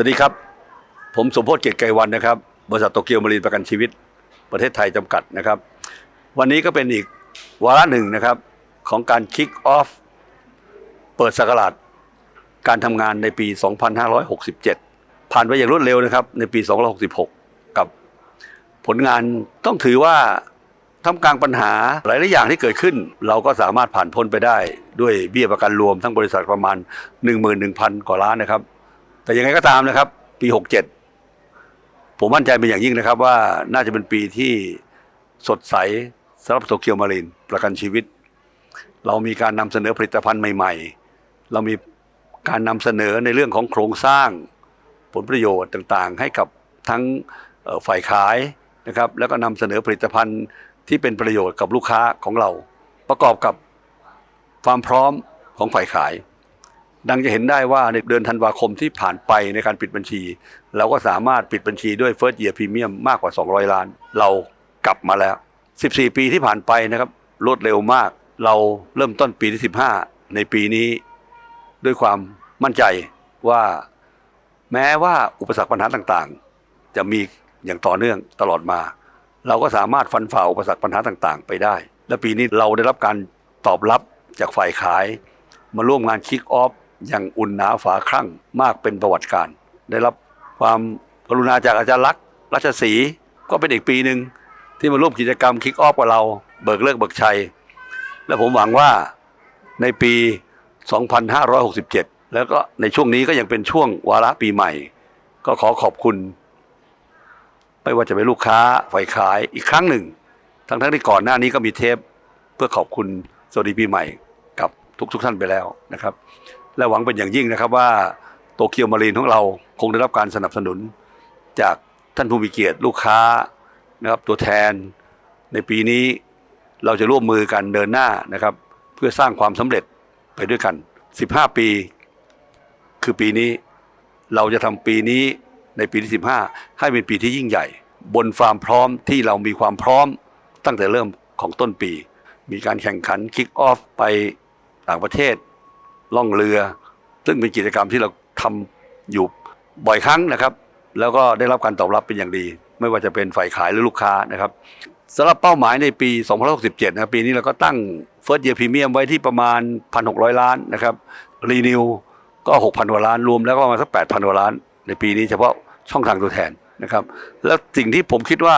สวัสดีครับ ผมสมพศเกียรติไกรวันนะครับ บริษัทโตเกียวมารีนประกันชีวิต ประเทศไทยจำกัดนะครับ วันนี้ก็เป็นอีกวาระหนึ่งนะครับ ของการคิกออฟเปิดสกราชการทำงานในปี 2567 ผ่านไปอย่างรวดเร็วนะครับ ในปี 2566 กับผลงานต้องถือว่าท่ามกลางปัญหาหลายๆอย่างที่เกิดขึ้น เราก็สามารถผ่านพ้นไปได้ด้วยเบี้ยประกันรวมทั้งบริษัทประมาณ 11,000 กว่าล้านนะครับ แต่ยังไงก็ตามนะครับ ปี 67 ผมมั่นใจเป็นอย่างยิ่งนะครับ ว่าน่าจะเป็นปีที่สดใสสำหรับโตเกียวมารีนประกันชีวิต เรามีการนำเสนอผลิตภัณฑ์ใหม่ ๆ เรามีการนำเสนอในเรื่องของโครงสร้างผลประโยชน์ต่างๆ ให้กับทั้งฝ่ายขายนะครับแล้วก็นำเสนอผลิตภัณฑ์ที่เป็นประโยชน์กับลูกค้าของเรา ประกอบกับความพร้อมของฝ่ายขาย ดังจะเห็นได้ว่าในเดือนธันวาคมที่ผ่านไปในการปิดบัญชี เราก็สามารถปิดบัญชีด้วย First Year Premium มากกว่า 200 ล้าน เรากลับมาแล้ว 14 ปีที่ผ่านไปนะครับรวดเร็วมาก เราเริ่มต้นปีที่ 15 ในปีนี้ ด้วยความมั่นใจว่าแม้ว่าอุปสรรคปัญหาต่างๆ จะมีอย่างต่อเนื่องตลอดมา เราก็สามารถฟันฝ่าอุปสรรคปัญหาต่างๆ ไปได้ และปีนี้เราได้รับการตอบรับจากฝ่ายขาย มาร่วมงานคิกออฟ อย่างอุ่นหนาฝาครั่งมากเป็นประวัติการได้รับความกรุณาจากอาจารย์ลักษณ์รัชศรีก็เป็นอีกปีหนึ่งที่มาร่วมกิจกรรมคิกออฟกับเราเบิกเลิกเบิกชัย และผมหวังว่าในปี 2567 แล้วก็ในช่วงนี้ก็ยังเป็นช่วงวาระปีใหม่ ก็ขอขอบคุณ ไม่ว่าจะเป็นลูกค้าฝ่ายขายอีกครั้งหนึ่ง ทั้งๆที่ก่อนหน้านี้ก็มีเทป เพื่อขอบคุณสวัสดีปีใหม่กับทุกๆท่านไปแล้วนะครับ และหวังเป็นอย่างยิ่งนะครับว่าโตเกียวมารีนของเราคงได้รับการสนับสนุน จากท่านผู้มีเกียรติลูกค้านะครับตัวแทนในปีนี้เราจะร่วมมือกันเดินหน้านะครับ เพื่อสร้างความสำเร็จไปด้วยกัน 15 ปี คือปีนี้เราจะทำปีนี้ในปีที่ 15 ให้เป็นปีที่ยิ่งใหญ่ บนความพร้อมที่เรามีความพร้อมตั้งแต่เริ่มของต้นปี มีการแข่งขันคิกออฟไปต่างประเทศ ล่องเรือ ซึ่งเป็นกิจกรรมที่เราทำอยู่บ่อยครั้งนะครับ แล้วก็ได้รับการตอบรับเป็นอย่างดี ไม่ว่าจะเป็นฝ่ายขายหรือลูกค้านะครับสำหรับเป้าหมายในปี2067นะปีนี้เราก็ตั้ง First Year Premium ไว้ที่ประมาณ 1,600 ล้านนะครับรีนิวก็ 6,000กว่าล้านรวมแล้วก็ประมาณสัก 8,000กว่าล้าน ในปีนี้เฉพาะช่องทางตัวแทนนะครับ แล้วสิ่งที่ผมคิดว่า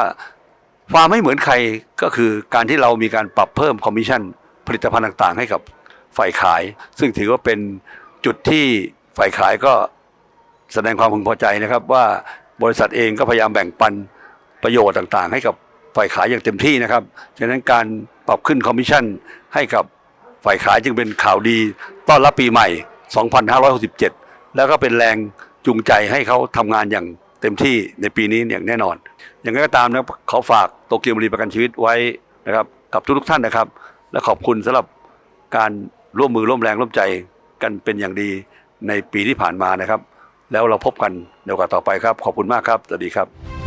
ความไม่เหมือนใครก็คือการที่เรามีการปรับเพิ่มคอมมิชชั่นผลิตภัณฑ์ต่างๆ ให้กับ ฝ่ายขาย ซึ่งถือว่าเป็นจุดที่ฝ่ายขายก็แสดงความพึงพอใจนะครับ ว่าบริษัทเองก็พยายามแบ่งปันประโยชน์ต่างๆ ให้กับฝ่ายขายอย่างเต็มที่นะครับฉะนั้นการปรับขึ้นคอมมิชชั่นให้กับฝ่ายขายจึงเป็นข่าวดีต้อนรับปีใหม่ 2567 แล้วก็เป็นแรงจูงใจให้เขาทำงานอย่างเต็มที่ในปีนี้อย่างแน่นอน อย่างไรก็ตามนะครับขอฝากโตเกียวบรีประกันชีวิตไว้นะครับกับทุกๆท่านนะครับ และขอบคุณสำหรับการ ร่วมมือร่วมแรงร่วมใจกันเป็นอย่างดีในปีที่ผ่านมานะครับ แล้วเราพบกันในโอกาสต่อไปครับ ขอบคุณมากครับสวัสดีครับ